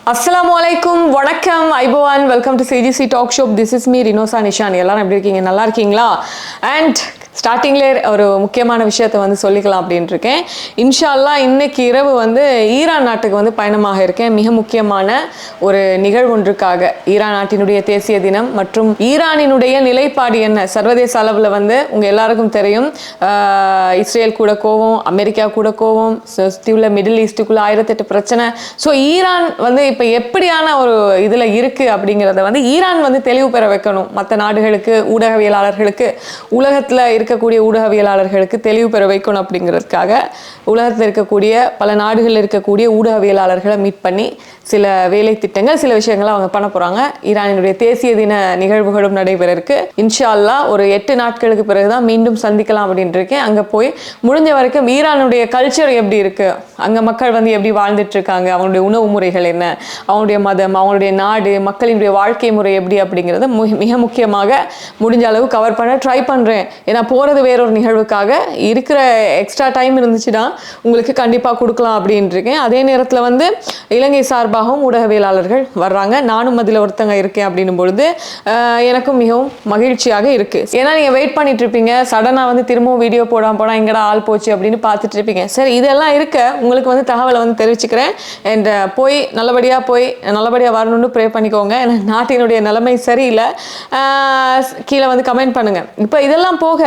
அஸ்லாம் வலைக்கும் வணக்கம். ஐபோவான் welcome to CGC talk show this is me Rinosa Nishan. எல்லாரும் எப்படி இருக்கீங்க? நல்லா இருக்கீங்களா? அண்ட் ஸ்டார்டிங்லே ஒரு முக்கியமான விஷயத்த வந்து சொல்லிக்கலாம் அப்படின்ட்டு இருக்கேன் இன்ஷால்லா இன்னைக்கு இரவு வந்து ஈரான் நாட்டுக்கு வந்து பயணமாக இருக்கேன். மிக முக்கியமான ஒரு நிகழ்வு ஒன்றுக்காக. ஈரான் நாட்டினுடைய தேசிய தினம் மற்றும் ஈரானினுடைய நிலைப்பாடு என்ன? சர்வதேச அளவில் வந்து உங்கள் எல்லாருக்கும் தெரியும். இஸ்ரேல் கூட கோவம் அமெரிக்கா கூட கோவம் சுற்றி உள்ள மிடில் ஈஸ்ட்டுக்குள்ள ஆயிரத்தெட்டு பிரச்சனை. ஸோ ஈரான் வந்து இப்போ எப்படியான ஒரு இதில் இருக்குது அப்படிங்கிறத வந்து ஈரான் வந்து தெளிவு பெற வைக்கணும். மற்ற நாடுகளுக்கு ஊடகவியலாளர்களுக்கு உலகத்தில் இருக்கக்கூடிய ஊடகவியலாளர்களுக்கு தெளிவு பெற வைக்கணும் அப்படிங்கிறதுக்காக உலகத்தில் இருக்கக்கூடிய பல நாடுகளில் இருக்கக்கூடிய ஊடகவியலாளர்களை மீட் பண்ணி சில வேலை திட்டங்கள் சில விஷயங்களை அவங்க பண்ண போகிறாங்க ஈரானினுடைய தேசிய தின நிகழ்வுகளும் நடைபெற இருக்கு இன்ஷா அல்லாஹ் ஒரு எட்டு நாட்களுக்கு பிறகுதான் மீண்டும் சந்திக்கலாம் அப்படின்ட்டு இருக்கேன். அங்கே போய் முடிஞ்ச வரைக்கும் ஈரானுடைய கல்ச்சர் எப்படி இருக்கு? அங்கே மக்கள் வந்து எப்படி வாழ்ந்துட்டு இருக்காங்க? அவங்களுடைய உணவு முறைகள் என்ன? அவங்களுடைய மதம் அவங்களுடைய நாடு மக்களினுடைய வாழ்க்கை முறை எப்படி அப்படிங்கிறத மிக முக்கியமாக முடிஞ்ச அளவு கவர் பண்ண ட்ரை பண்ணுறேன் ஏன்னா போகிறது வேறொரு நிகழ்வுக்காக இருக்கிற எக்ஸ்ட்ரா டைம் இருந்துச்சுன்னா உங்களுக்கு கண்டிப்பாக கொடுக்கலாம் அப்படின்ட்டுருக்கேன் அதே நேரத்தில் வந்து இலங்கை சார்பாகவும் ஊடகவியலாளர்கள் வர்றாங்க. நானும் அதில் ஒருத்தங்க இருக்கேன் அப்படின்னும் பொழுது எனக்கும் மிகவும் மகிழ்ச்சியாக இருக்குது ஏன்னா நீங்கள் வெயிட் பண்ணிட்டு இருப்பீங்க சடனாக வந்து திரும்பவும் வீடியோ போடாமல் போனால் எங்கடா ஆள் போச்சு அப்படின்னு பார்த்துட்டு இருப்பீங்க சரி இதெல்லாம் இருக்க உங்களுக்கு வந்து தகவலை வந்து தெரிவிச்சுக்கிறேன். அண்ட் போய் நல்லபடியாக போய் நல்லபடியாக வரணும்னு ப்ரே பண்ணிக்கோங்க. ஏன்னா நாட்டினுடைய நிலைமை சரியில்லை. கீழே வந்து கமெண்ட் பண்ணுங்கள் இப்போ இதெல்லாம் போக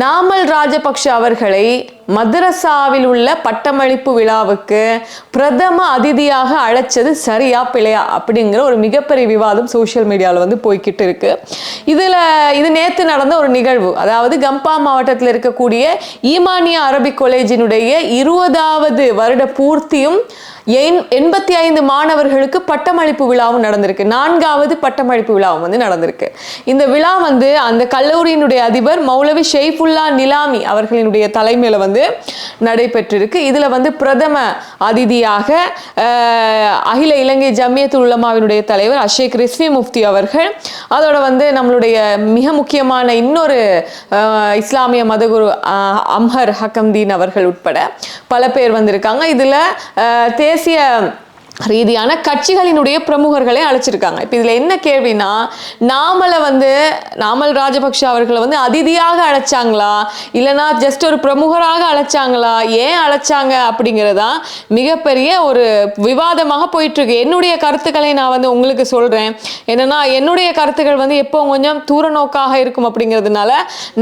நாமல் ராஜபக்ஷ அவர்களை மதரசாவில் உள்ள பட்டமளிப்பு விழாவுக்கு பிரதம அதிதியாக அழைச்சது சரியா பிழையா அப்படிங்கிற ஒரு மிகப்பெரிய விவாதம் சோஷியல் மீடியாவில் வந்து போய்கிட்டு இருக்கு. இதில் இது நேற்று நடந்த ஒரு நிகழ்வு. அதாவது கம்பா மாவட்டத்தில் இருக்கக்கூடிய ஈமானியா அரபிக் காலேஜினுடைய இருபதாவது வருட பூர்த்தியும் எண்- எண்பத்தி ஐந்து மாணவர்களுக்கு பட்டமளிப்பு விழாவும் நடந்திருக்கு. நான்காவது பட்டமளிப்பு விழாவும் வந்து நடந்திருக்கு. இந்த விழா வந்து அந்த கல்லூரியினுடைய அதிபர் மௌலவி ஷெய்ஃபுல்லா நிலாமி அவர்களினுடைய தலைமையில வந்து நடைபெற்றிருக்கு. இதுல வந்து பிரதம அதிதியாக அகில இலங்கை ஜம்மியத்து உலமாவினுடைய தலைவர் அஷேக் ரிஸ்வி முஃப்தி அவர்கள் அதோட வந்து நம்மளுடைய மிக முக்கியமான இன்னொரு இஸ்லாமிய மதகுரு அம்ஹர் ஹக்கம்தீன் அவர்கள் உட்பட பல பேர் வந்திருக்காங்க. இதுல அஹ், தேசிய ரீதியான கட்சிகளினுடைய பிரமுகர்களை அழைச்சிருக்காங்க. இப்போ இதில் என்ன கேள்வினா நாமலை வந்து நாமல் ராஜபக்ஷ அவர்களை வந்து அதிதியாக அழைச்சாங்களா? இல்லைனா ஜஸ்ட் ஒரு பிரமுகராக அழைச்சாங்களா? ஏன் அழைச்சாங்க அப்படிங்கிறதா மிகப்பெரிய ஒரு விவாதமாக போயிட்டுருக்கு. என்னுடைய கருத்துக்களை நான் வந்து உங்களுக்கு சொல்கிறேன் என்னன்னா என்னுடைய கருத்துக்கள் வந்து எப்போ கொஞ்சம் தூர நோக்காக இருக்கும் அப்படிங்கிறதுனால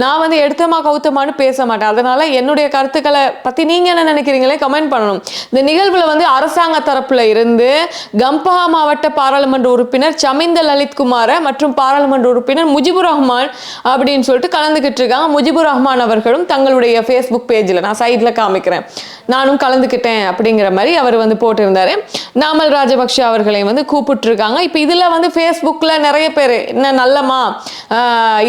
நான் வந்து எடுத்தமா கௌத்தமானு பேச மாட்டேன். அதனால் என்னுடைய கருத்துக்களை பற்றி நீங்கள் என்ன நினைக்கிறீங்களே கமெண்ட் பண்ணணும். இந்த நிகழ்வில் வந்து அரசாங்க தரப்பில் இருந்து கம்பஹா மாவட்ட பாராளுமன்ற உறுப்பினர் சமிந்த லலித்குமார மற்றும் பாராளுமன்ற உறுப்பினர் முஜிபுர் ரஹ்மான் அப்படின்னு சொல்லிட்டு கலந்துக்கிட்டு இருக்காங்க. முஜிபுர் ரஹ்மான் அவர்களும் தங்களுடைய ஃபேஸ்புக் பேஜில் நான் சைடில் காமிக்கிறேன். நானும் கலந்துக்கிட்டேன் அப்படிங்கிற மாதிரி அவர் வந்து போட்டிருந்தாரு. நாமல் ராஜபக்ஷ அவர்களை வந்து கூப்பிட்டுருக்காங்க. இப்போ இதில் வந்து ஃபேஸ்புக்கில் நிறைய பேர் என்ன நல்லம்மா?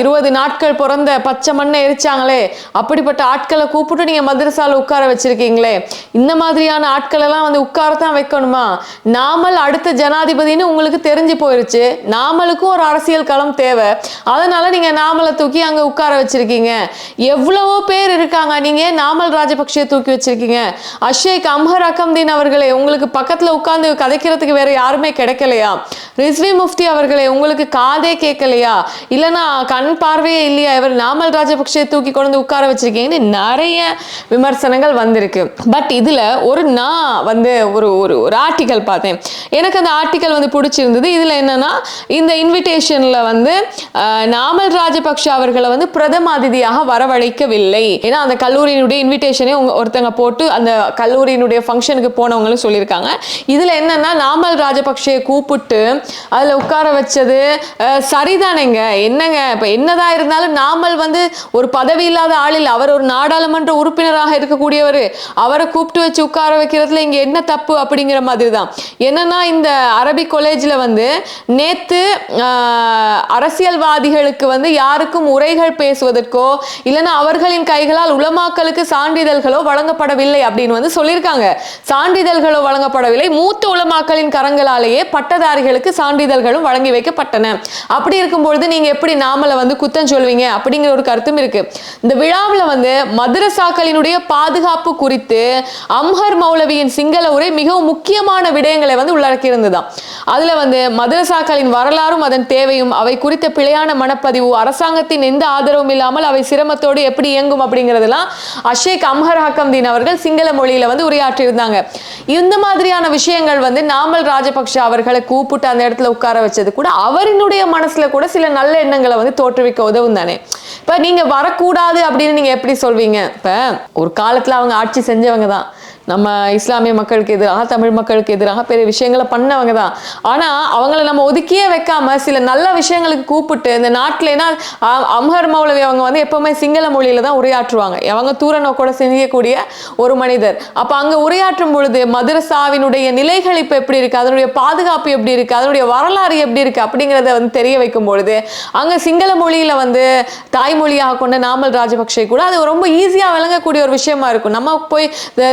இருபது நாட்கள் பிறந்த பச்சை மண்ணை எரிச்சாங்களே. அப்படிப்பட்ட ஆட்களை கூப்பிட்டு நீங்கள் மதரசாவில் உட்கார வச்சிருக்கீங்களே. இந்த மாதிரியான ஆட்களெல்லாம் வந்து உட்காரத்தான் வைக்கணுமா? நாமல் அடுத்த ஜனாதிபதின்னு உங்களுக்கு தெரிஞ்சு போயிருச்சு. நாமலுக்கும் ஒரு அரசியல் களம் தேவை. அதனால நீங்க நாமலை தூக்கி அங்க உட்கார வச்சிருக்கீங்க. எவ்வளவோ பேர் இருக்காங்க. நீங்க நாமல் ராஜபக்சே தூக்கி வச்சிருக்கீங்க? அஷேக் அம்ஹர் அக்கம்தீன் அவர்களே உங்களுக்கு பக்கத்துல உட்கார்ந்து கதைக்கிறதுக்கு வேற யாருமே கிடைக்கலையா? ரிஸ்வி முஃப்தி அவர்களே உங்களுக்கு காதே கேட்கலையா? இல்லைன்னா கண் பார்வையே இல்லையா? இவர் நாமல் ராஜபக்சே தூக்கி கொண்டு வந்து உட்கார வச்சிருக்கீங்கன்னு நிறைய விமர்சனங்கள் வந்திருக்கு. பட் இதுல ஒரு நான் வந்து ஒரு ஒரு ஒரு ஆர்டிக்கல் பார்த்தேன். எனக்கு அந்த ஆர்டிக்கல் வந்து பிடிச்சிருந்தது. இதுல என்னன்னா இந்த இன்விடேஷன்ல வந்து நாமல் ராஜபக்ஷ அவர்களை வந்து பிரதம அதிதியாக வரவழைக்கவில்லை. ஏன்னா அந்த கல்லூரியினுடைய இன்விடேஷனே ஒருத்தங்க போட்டு அந்த கல்லூரியினுடைய ஃபங்க்ஷனுக்கு போனவங்களும் சொல்லியிருக்காங்க. இதுல என்னன்னா நாமல் ராஜபக்ஷையை கூப்பிட்டு அதுல உட்கார வச்சது சரிதானேங்க. என்னங்க இப்போ என்னதான் இருந்தாலும் நாமல் வந்து ஒரு பதவி இல்லாத ஆளில் இல்லை அவர் ஒரு நாடாளுமன்ற உறுப்பினராக இருக்கக்கூடியவர். அவரை கூப்பிட்டு வச்சு உட்கார வைக்கிறதுல இங்க என்ன தப்பு அப்படிங்கிற மாதிரி தான் என்னன்னா இந்த அரபிக் காலேஜில் வந்து நேத்து அரசியல்வாதிகளுக்கு வந்து யாருக்கும் உரைகள் பேசுவதற்கோ இல்லைன்னா அவர்களின் கைகளால் உலமாக்களுக்கு சான்றிதழ்களோ வழங்கப்படவில்லை அப்படின்னு வந்து சொல்லியிருக்காங்க. சான்றிதழ்களோ வழங்கப்படவில்லை. மூத்த உலமாக்களின் கரங்களாலேயே பட்டதாரிகளுக்கு சான்றிதழ்களும் வழங்கி வைக்கப்பட்டன. அப்படி இருக்கும்பொழுது நீங்க எப்படி நாமளை வந்து குத்தம் சொல்வீங்க? அப்படிங்கிற ஒரு கருத்தும் இருக்கு. இந்த விழாவில் வந்து மதுரசாக்களினுடைய பாதுகாப்பு குறித்து அம்ஹர் மௌலவியின் சிங்கள உரை மிகவும் முக்கியமான விடயங்களை வந்து உள்ளடக்கி அதுல வந்து மதரசாக்களின் வரலாறும் அதன் தேவையும் அவை குறித்த பிழையான மனப்பதிவு அரசாங்கத்தின் எந்த ஆதரவும் இல்லாமல் அவை சிரமத்தோடு எப்படி இயங்கும் அப்படிங்கிறதெல்லாம் அஷேக் அம்ஹர் ஹக்கம்தீன் அவர்கள் சிங்கள மொழியில வந்து உரையாற்றியிருந்தாங்க. இந்த மாதிரியான விஷயங்கள் வந்து நாமல் ராஜபக்ஷ அவர்களை கூப்பிட்டு அந்த இடத்துல உட்கார வச்சது கூட அவரினுடைய மனசுல கூட சில நல்ல எண்ணங்களை வந்து தோற்றுவிக்க உதவும் தானே. இப்ப நீங்க வரக்கூடாது அப்படின்னு நீங்க எப்படி சொல்வீங்க? இப்ப ஒரு காலத்துல அவங்க ஆட்சி செஞ்சவங்க தான். நம்ம இஸ்லாமிய மக்களுக்கு எதிராக தமிழ் மக்களுக்கு எதிராக பெரிய விஷயங்களை பண்ணவங்க தான். ஆனால் அவங்கள நம்ம ஒதுக்கியே வைக்காம சில நல்ல விஷயங்களுக்கு கூப்பிட்டு இந்த நாட்டில் ஏன்னா அம்ஹர் மௌலவி அவங்க வந்து எப்பவுமே சிங்கள மொழியில் தான் உரையாற்றுவாங்க. அவங்க தூர நோக்கோட சிந்திக்கக்கூடிய ஒரு மனிதர். அப்போ அங்கே உரையாற்றும் பொழுது மதரசாவினுடைய நிலைகள் இப்போ எப்படி இருக்கு? அதனுடைய பாதுகாப்பு எப்படி இருக்கு? அதனுடைய வரலாறு எப்படி இருக்கு? அப்படிங்கிறத வந்து தெரிய வைக்கும் பொழுது அங்கே சிங்கள மொழியில் வந்து தாய்மொழியாக கொண்ட நாமல் ராஜபக்ஷே கூட அது ரொம்ப ஈஸியாக விளங்கக்கூடிய ஒரு விஷயமா இருக்கும். நம்ம போய்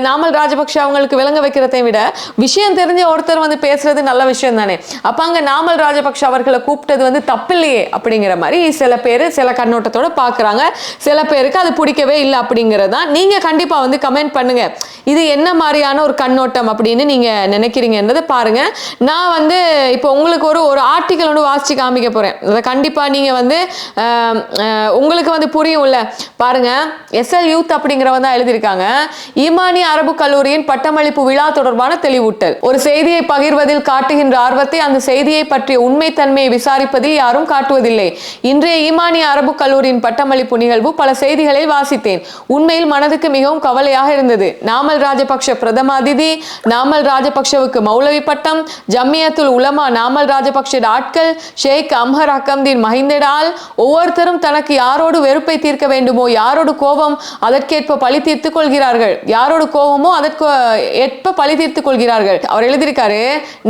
நாமல் ராஜபக்ஷ அவங்களுக்கு விளங்க வைக்கிறதை விட விஷயம் தெரிஞ்ச ஒருத்தர் வந்து பேசுறது நல்ல விஷயம் தானே அப்ப அங்க நாமல் ராஜபக்ஷ அவர்களை கூப்பிட்டது வந்து தப்பில்லையே அப்படிங்கிற மாதிரி சில பேர் சில கண்ணோட்டத்தோட பாக்குறாங்க. சில பேருக்கு அது பிடிக்கவே இல்லை அப்படிங்கிறது தான் நீங்க கண்டிப்பா வந்து கமெண்ட் பண்ணுங்க. இது என்ன மாதிரியான ஒரு கண்ணோட்டம் அப்படின்னு நீங்க நினைக்கிறீங்கன்றதை பாருங்க. நான் வந்து இப்போ உங்களுக்கு ஒரு ஒரு ஆர்டிக்கல் ஒன்று வாசிச்சு காமிக்க போறேன். அதை கண்டிப்பா நீங்க வந்து உங்களுக்கு வந்து புரியும்ல. பாருங்க. எஸ்எல் யூத் அப்படிங்கிறவங்க தான் எழுதியிருக்காங்க. ஈமானி அரபு கல்லூரியின் பட்டமளிப்பு விழா தொடர்பான தெளிவூட்டல். ஒரு செய்தியை பகிர்வதில் காட்டுகின்ற ஆர்வத்தை அந்த செய்தியை பற்றிய உண்மைத்தன்மையை விசாரிப்பதில் யாரும் காட்டுவதில்லை. இன்றைய ஈமானிய அரபு கல்லூரியின் பட்டமளிப்பு நிகழ்வு பல செய்திகளை வாசித்தேன். உண்மையில் மனதுக்கு மிகவும் கவலையாக இருந்தது. நாமல் ராஜபக்ஷ பிரதம அதிதி நாமல் ராஜபக்ஷவுக்கு மௌலவி பட்டம் ஜம்மியத்துல் உலமா நாமல் ராஜபக்ஷ ஆட்கள் ஷேக் அம்ஹர் ஹக்கம்தீன் மஹிந்தடால் ஒவ்வொருத்தரும் தனக்கு யாரோடு வெறுப்பை தீர்க்க வேண்டுமோ யாரோடு கோபம் அதற்கேற்ப பழி தீர்த்துக் கொள்கிறார்கள் யாரோடு கோபமோ அதற்கு ஏற்ப பழி தீர்த்துக் கொள்கிறார்கள். அவர் எழுதியிருக்காரு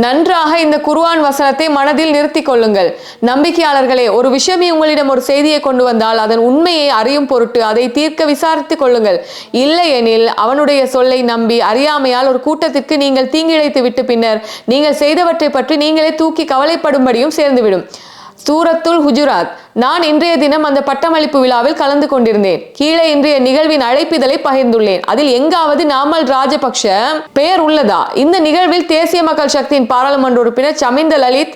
நன்றாக இந்த குருவான் வசனத்தை மனதில் நிறுத்திக் கொள்ளுங்கள். நம்பிக்கையாளர்களே ஒரு விஷயமே உங்களிடம் ஒரு செய்தியை கொண்டு வந்தால் அதன் உண்மையை அறியும் பொருட்டு அதை தீர்க்க விசாரித்துக் கொள்ளுங்கள். இல்லையெனில் அவனுடைய சொல்லை நம்பி அறியாமையால் ஒரு கூட்டத்திற்கு நீங்கள் தீங்கிழைத்து விட்டு பின்னர் நீங்கள் செய்தவற்றை பற்றி நீங்களே தூக்கி கவலைப்படும்படியும் சேர்ந்துவிடும். சூரத்துல் ஹுஜுராத். நான் இன்றைய தினம் அந்த பட்டமளிப்பு விழாவில் கலந்து கொண்டிருந்தேன். கீழே இன்றைய நிகழ்வின் அழைப்பிதழை பகிர்ந்துள்ளேன். அதில் எங்காவது நாமல் ராஜபக்ஷ பெயர் உள்ளதா? இந்த நிகழ்வில் தேசிய மக்கள் சக்தியின் பாராளுமன்ற உறுப்பினர் சமிந்த லலித்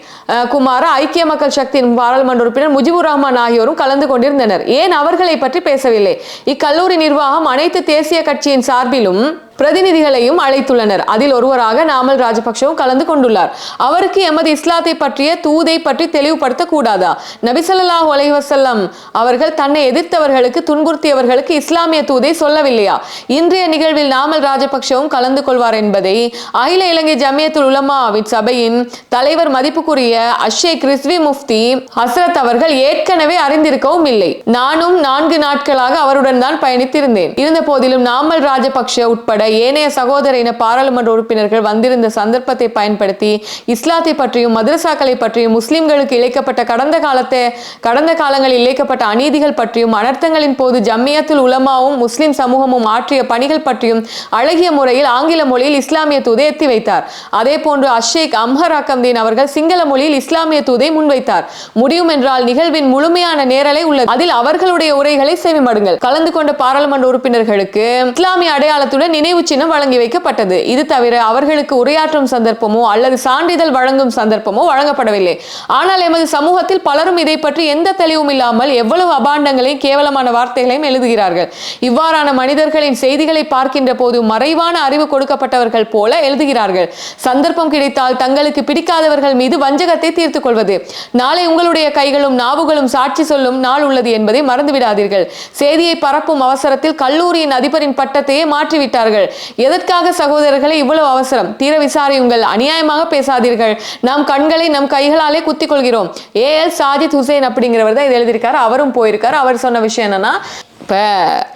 குமார ஐக்கிய மக்கள் சக்தியின் பாராளுமன்ற உறுப்பினர் முஜிபுர் ரஹ்மான் ஆகியோரும் கலந்து கொண்டிருந்தனர். ஏன் அவர்களை பற்றி பேசவில்லை? இக்கல்லூரி நிர்வாகம் அனைத்து தேசிய கட்சியின் சார்பிலும் பிரதிநிதிகளையும் அழைத்துள்ளனர். அதில் ஒருவராக நாமல் ராஜபக்ஷவும் கலந்து கொண்டுள்ளார். அவருக்கு எமது இஸ்லாத்தை பற்றிய தூதை பற்றி தெளிவுபடுத்த கூடாதா நபிசல்லாஹு அலைவசல்லம் அவர்கள் தன்னை எதிர்த்தவர்களுக்கு துன்புறுத்தியவர்களுக்கு இஸ்லாமிய தூதை சொல்லவில்லையா? இன்றைய நிகழ்வில் நாமல் ராஜபக்ஷவும் கலந்து கொள்வார் என்பதை அகில இலங்கை ஜமியத்துல் உலமாவின் சபையின் தலைவர் மதிப்புக்குரிய அஷே கிறிஸ்வி முஃப்தி ஹஸ்ரத் அவர்கள் ஏற்கனவே அறிந்திருக்கவும் இல்லை. நானும் நான்கு நாட்களாக அவருடன் தான் பயணித்திருந்தேன். இருந்த போதிலும் நாமல் ராஜபக்ஷ உட்பட ஏனைய சகோதர இன பாராளுமன்ற உறுப்பினர்கள் வந்திருந்த சந்தர்ப்பத்தை பயன்படுத்தி இஸ்லாத்தை பற்றியும் மதரசாக்களை பற்றியும் முஸ்லிம்களுக்கு இழைக்கப்பட்ட கடந்த காலத்தை கடந்த காலங்களில் இழைக்கப்பட்ட அநீதிகள் பற்றியும் அனர்த்தங்களின் போது ஜம்மியத்தில் உலமாவும் முஸ்லிம் சமூகமும் ஆற்றிய பணிகள் பற்றியும் அழகிய முறையில் ஆங்கில மொழியில் இஸ்லாமிய தூதை எத்தி வைத்தார். அதே போன்று அஷேக் அம்ஹர் அக்கம்தீன் அவர்கள் சிங்கள மொழியில் இஸ்லாமிய தூதை முன்வைத்தார். முடியும் என்றால் நிகழ்வின் முழுமையான நேரலை உள்ளது. அதில் அவர்களுடைய உரைகளை செவிமடுங்கள். கலந்து கொண்ட பாராளுமன்ற உறுப்பினர்களுக்கு இஸ்லாமிய அடையாளத்துடன் நினைவு நினைவு சின்னம் வழங்கி வைக்கப்பட்டது. இது தவிர அவர்களுக்கு உரையாற்றும் சந்தர்ப்பமோ அல்லது சான்றிதழ் வழங்கும் சந்தர்ப்பமோ வழங்கப்படவில்லை. ஆனால் எமது சமூகத்தில் பலரும் இதை பற்றி எந்த தெளிவும் இல்லாமல் எவ்வளவு அபாண்டங்களையும் கேவலமான வார்த்தைகளையும் எழுதுகிறார்கள். இவ்வாறான மனிதர்களின் செய்திகளை பார்க்கின்ற போது மறைவான அறிவு கொடுக்கப்பட்டவர்கள் போல எழுதுகிறார்கள். சந்தர்ப்பம் கிடைத்தால் தங்களுக்கு பிடிக்காதவர்கள் மீது வஞ்சகத்தை தீர்த்துக் கொள்வது. நாளை உங்களுடைய கைகளும் நாவுகளும் சாட்சி சொல்லும் நாள் உள்ளது என்பதை மறந்துவிடாதீர்கள். செய்தியை பரப்பும் அவசரத்தில் கல்லூரியின் அதிபரின் பட்டத்தையே மாற்றிவிட்டார்கள். எதற்காக சகோதரர்களை இவ்வளவு அவசரம்? தீர விசாரியுங்கள் அநியாயமாக பேசாதீர்கள். நாம் கண்களை நம் கைகளாலே குத்திக் கொள்கிறோம் ஏ எல் சாஜித் ஹுசேன் அப்படிங்கிறவர் தான் இது எழுதியிருக்காரு. அவரும் போயிருக்காரு. அவர் சொன்ன விஷயம் என்னன்னா இப்ப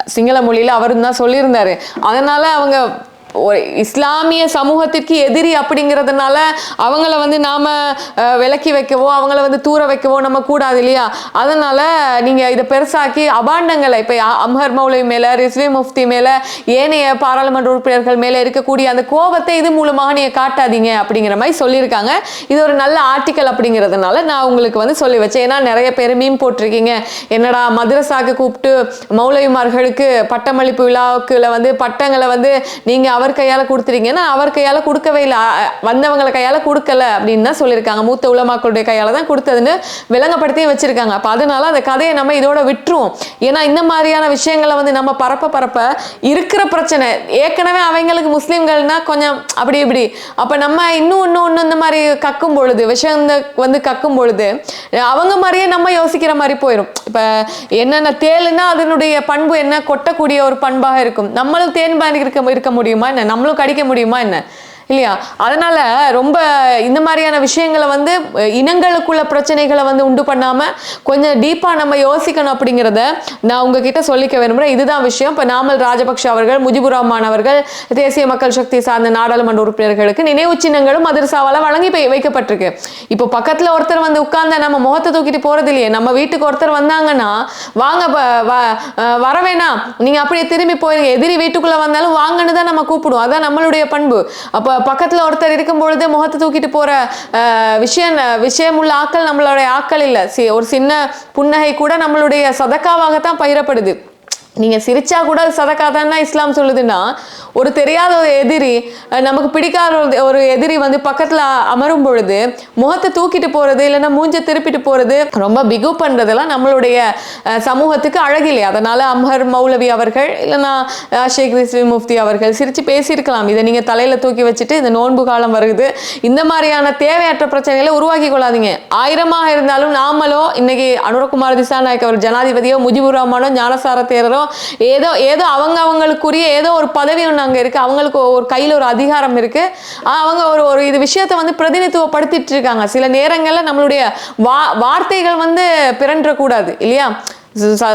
சிங்கள மொழியில அவரும் தான் சொல்லியிருந்தாரு. அதனால அவங்க ஒரு இஸ்லாமிய சமூகத்திற்கு எதிரி அப்படிங்கிறதுனால அவங்கள வந்து நாம விலக்கி வைக்கவோ அவங்கள வந்து தூர வைக்கவோ நம்ம கூடாது இல்லையா? அதனால் நீங்கள் இதை பெருசாக்கி அபாண்டங்களை இப்போ அம்ஹர் மௌலை மேலே ரிஸ்வி முஃப்தி மேலே ஏனைய பாராளுமன்ற உறுப்பினர்கள் மேலே இருக்கக்கூடிய அந்த கோபத்தை இது மூலமாக நீங்கள் காட்டாதீங்க அப்படிங்கிற மாதிரி சொல்லியிருக்காங்க. இது ஒரு நல்ல ஆர்டிக்கல் அப்படிங்கிறதுனால நான் உங்களுக்கு வந்து சொல்லி வச்சேன். ஏன்னா நிறைய பேர் மீன் போட்டிருக்கீங்க. என்னடா மதுரசாக்கு கூப்பிட்டு மௌலவிமார்களுக்கு பட்டமளிப்பு விழாவுக்குள்ள வந்து பட்டங்களை வந்து நீங்கள் அவர் கையால கொடுத்துறீங்கன்னா அவர் கையால கொடுக்கவே இல்லை. வந்தவங்களை கையால கொடுக்கல அப்படின்னு தான் சொல்லியிருக்காங்க. மூத்த உலமாக்களுடைய கையால தான் கொடுத்ததுன்னு விளங்கப்படுத்தி வச்சிருக்காங்க. அப்ப அதனால அந்த கதையை நம்ம இதோட விட்டுருவோம். ஏன்னா இந்த மாதிரியான விஷயங்களை வந்து நம்ம பரப்ப பரப்ப இருக்கிற பிரச்சனை. ஏற்கனவே அவங்களுக்கு முஸ்லிம்கள்னா கொஞ்சம் அப்படி இப்படி. அப்ப நம்ம இன்னும் இன்னும் இன்னும் இந்த மாதிரி கக்கும் பொழுது விஷயம் வந்து கக்கும் பொழுது அவங்க மாதிரியே நம்ம யோசிக்கிற மாதிரி போயிடும் இப்ப என்னென்ன தேலுன்னா அதனுடைய பண்பு என்ன? கொட்டக்கூடிய ஒரு பண்பாக இருக்கும். நம்மளும் தேன் பாண்டி இருக்க முடியுமா? முடியுமா என்ன? நம்மளும் கடிக்க முடியுமா என்ன? இல்லையா? அதனால ரொம்ப இந்த மாதிரியான விஷயங்களை வந்து இனங்களுக்குள்ள பிரச்சனைகளை வந்து உண்டு பண்ணாம கொஞ்சம் டீப்பா நம்ம யோசிக்கணும் அப்படிங்கிறத நான் உங்ககிட்ட சொல்லிக்க விரும்புகிறேன் இதுதான் விஷயம். இப்ப நாமல் ராஜபக்ஷ அவர்கள் முஜிபுர் ரஹ்மான் அவர்கள் தேசிய மக்கள் சக்தி சார்ந்த நாடாளுமன்ற உறுப்பினர்களுக்கு நினைவு சின்னங்களும் மதரசாவால வழங்கி வைக்கப்பட்டிருக்கு. இப்போ பக்கத்துல ஒருத்தர் வந்து உட்கார்ந்த நம்ம முகத்தை தூக்கிட்டு போறது இல்லையே. நம்ம வீட்டுக்கு ஒருத்தர் வந்தாங்கன்னா வாங்க வ- வர வேணாம். நீங்க அப்படியே திரும்பி போயிருங்க. எதிரி வீட்டுக்குள்ள வந்தாலும் வாங்கன்னு தான் நம்ம கூப்பிடுவோம். அதான் நம்மளுடைய பண்பு. அப்ப பக்கத்தில் ஒருத்தர் இருக்கும் பொழுது முகத்தை தூக்கிட்டு போற விஷயம் விஷயம் உள்ள ஆக்கள் நம்மளுடைய ஆக்கள் இல்லை. சி- ஒரு சின்ன புன்னகை கூட நம்மளுடைய சதக்காவாகத்தான் பயிரப்படுது நீங்கள் சிரிச்சா கூட அது சதக்கா இஸ்லாம் சொல்லுதுன்னா ஒரு தெரியாத ஒரு எதிரி நமக்கு பிடிக்காத ஒரு- ஒரு எதிரி வந்து பக்கத்தில் அமரும் பொழுது முகத்தை தூக்கிட்டு போகிறது இல்லைன்னா மூஞ்ச திருப்பிட்டு போகிறது ரொம்ப பிகு பண்ணுறதெல்லாம் நம்மளுடைய சமூகத்துக்கு அழகில்லை. அதனால் அம்ஹர் மௌலவி அவர்கள் இல்லைன்னா ஷேக் ரிஸ்வி முஃப்தி அவர்கள் சிரித்து பேசியிருக்கலாம். இதை நீங்கள் தலையில் தூக்கி வச்சுட்டு இந்த நோன்பு காலம் வருது. இந்த மாதிரியான தேவையற்ற பிரச்சனைகளை உருவாக்கி கொள்ளாதீங்க. ஆயிரமாக இருந்தாலும் நாமளோ இன்னைக்கு அனுரகுமார் திசாநாயக் அவர் ஜனாதிபதியோ முஜிபுர் ரஹ்மானோ ஞானசார தேரரோ ஏதோ ஏதோ அவங்க அவங்களுக்குரிய ஏதோ ஒரு பதவி ஒன்று அங்கே இருக்கு. அவங்களுக்கு ஒரு கையில் ஒரு அதிகாரம் இருக்கு. ஆஹ் அவங்க ஒரு ஒரு இது விஷயத்தை வந்து பிரதிநிதித்துவப்படுத்திட்டு இருக்காங்க. சில நேரங்கள்ல நம்மளுடைய வா வார்த்தைகள் வந்து பிறன்றக்கூடாது இல்லையா?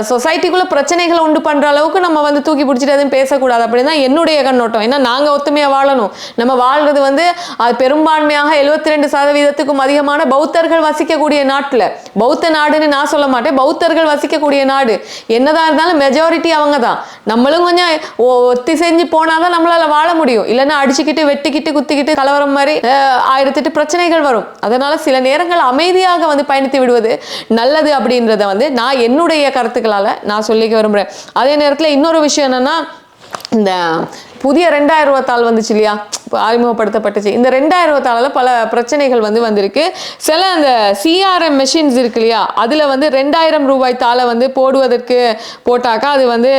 சொசைட்டிக்குள்ள பிரச்சனைகளை உண்டு பண்ற அளவுக்கு நம்ம வந்து தூக்கி பிடிச்சிட்டு எதுவும் பேசக்கூடாது அப்படின்னா தான் என்னுடைய கண்ணோட்டம். ஏன்னா நாங்க ஒத்துமையா வாழணும். நம்ம வாழ்றது வந்து அது பெரும்பான்மையாக 72% ரெண்டு சதவீதத்துக்கும் அதிகமான பௌத்தர்கள் வசிக்கக்கூடிய நாட்டுல. பௌத்த நாடுன்னு நான் சொல்ல மாட்டேன். பௌத்தர்கள் வசிக்கக்கூடிய நாடு. என்னதான் இருந்தாலும் மெஜாரிட்டி அவங்க தான். நம்மளும் கொஞ்சம் ஒத்தி செஞ்சு போனாதான் நம்மளால வாழ முடியும். இல்லைன்னா அடிச்சுக்கிட்டு வெட்டிக்கிட்டு குத்திக்கிட்டு கலவரம் மாதிரி அஹ், ஆயிரத்தெட்டு பிரச்சனைகள் வரும். அதனால சில நேரங்கள் அமைதியாக வந்து பயணித்து விடுவது நல்லது அப்படின்றத வந்து நான் என்னுடைய கருத்துக்களால நான் சொல்லிக்க விரும்புறேன். அதே நேரத்தில் இன்னொரு விஷயம் என்னன்னா இந்த புதிய ரெண்டாயிரம் ரூபாய் தாள் வந்துச்சு இல்லையா? அறிமுகப்படுத்தப்பட்டுச்சு. இந்த ரெண்டாயிரம் ரூபாய் தாளில் பல பிரச்சனைகள் வந்து வந்திருக்கு. சில அந்த சிஆர்எம் மெஷின்ஸ் இருக்கு இல்லையா? அதில் வந்து ரெண்டாயிரம் ரூபாய் தாளை வந்து போடுவதற்கு போட்டாக்கா அது வந்து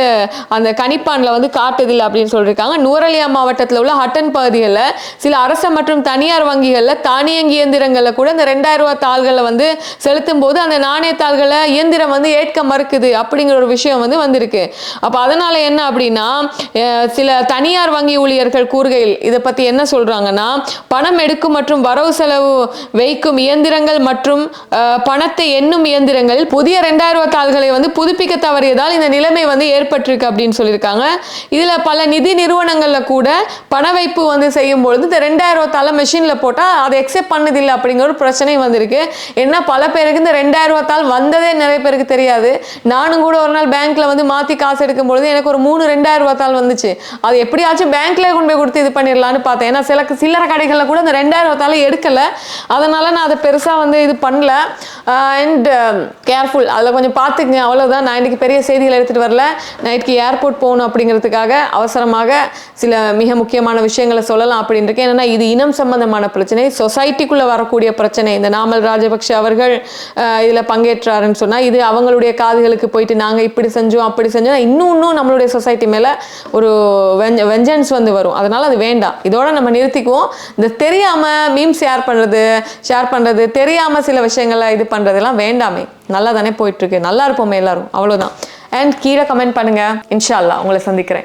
அந்த கணிப்பானில் வந்து காட்டுதில்லை அப்படின்னு சொல்லியிருக்காங்க நூரலியா மாவட்டத்தில் உள்ள ஹட்டன் பகுதிகளில் சில அரச மற்றும் தனியார் வங்கிகளில் தானியங்கி இயந்திரங்களில் கூட இந்த ரெண்டாயிரம் ரூபாய் தாள்களை வந்து செலுத்தும் போது அந்த நாணயத்தாள்களை இயந்திரம் வந்து ஏற்க மறுக்குது அப்படிங்கிற ஒரு விஷயம் வந்து வந்திருக்கு. அப்போ அதனால என்ன அப்படின்னா சில தனியார் வங்கி ஊழியர்கள் கூறுகையில் இதை பற்றி என்ன சொல்றாங்கன்னா பணம் எடுக்கும் மற்றும் வரவு செலவு வைக்கும் இயந்திரங்கள் மற்றும் பணத்தை எண்ணும் இயந்திரங்கள் புதிய ரெண்டாயிரம் ரூபா தாள்களை வந்து புதுப்பிக்க தவறியதால் இந்த நிலைமை வந்து ஏற்பட்டிருக்கு அப்படின்னு சொல்லியிருக்காங்க. இதுல பல நிதி நிறுவனங்கள்ல கூட பண வைப்பு வந்து செய்யும் பொழுது இந்த ரெண்டாயிரம் ரூபாய் தாளை மெஷின்ல போட்டா அதை எக்ஸெப்ட் பண்ணதில்லை அப்படிங்கிற ஒரு பிரச்சனை வந்திருக்கு. ஏன்னா பல பேருக்கு இந்த ரெண்டாயிரம் தாள் வந்ததே நிறைய பேருக்கு தெரியாது. நானும் கூட ஒரு நாள் பேங்க்ல வந்து மாத்தி காசு எடுக்கும் பொழுது எனக்கு ஒரு மூணு ரெண்டாயிரம் ரூபா தாள் வந்துச்சு. அது எப்படியாச்சும் பேங்க்ல கொண்டு போய் கொடுத்து இது பண்ணிடலாம்னு பார்த்தேன். ஏன்னா சில சில்லறை கடைகளில் கூட இந்த ரெண்டாயிரம் ரூபாய் எடுக்கலை. அதனால் நான் அதை பெருசாக வந்து இது பண்ணல. அண்ட் கேர்ஃபுல் அதில் கொஞ்சம் பார்த்துக்குங்க அவ்வளோதான் நான் இன்றைக்கி பெரிய செய்திகள் எடுத்துகிட்டு வரல. நைட்டுக்கு ஏர்போர்ட் போகணும் அப்படிங்கிறதுக்காக அவசரமாக சில மிக முக்கியமான விஷயங்களை சொல்லலாம் அப்படின்னு இருக்கேன். ஏன்னா இது இனம் சம்பந்தமான பிரச்சனை. சொசைட்டிக்குள்ளே வரக்கூடிய பிரச்சனை. இந்த நாமல் ராஜபக்ஷ அவர்கள் இதில் பங்கேற்றாருன்னு சொன்னால் இது அவங்களுடைய காதுகளுக்கு போயிட்டு நாங்கள் இப்படி செஞ்சோம் அப்படி செஞ்சோம் இன்னும் இன்னும் நம்மளுடைய சொசைட்டி மேலே ஒரு வெஞ்சன்ஸ் வந்து வரும். அதனால் அது வேண்டாம். இதோட நம்ம நிறுத்திக்குவோம். இந்த தெரியாம மீம் ஷேர் பண்றது ஷேர் பண்றது தெரியாம சில விஷயங்களை இது பண்றதெல்லாம் வேண்டாமே. நல்லா தானே போயிட்டு இருக்கு. நல்லா இருப்போமே எல்லாரும். அவ்வளவுதான். அண்ட் கீழே கமெண்ட் பண்ணுங்க. இன்ஷா அல்லாஹ் உங்களை சந்திக்கிறேன்.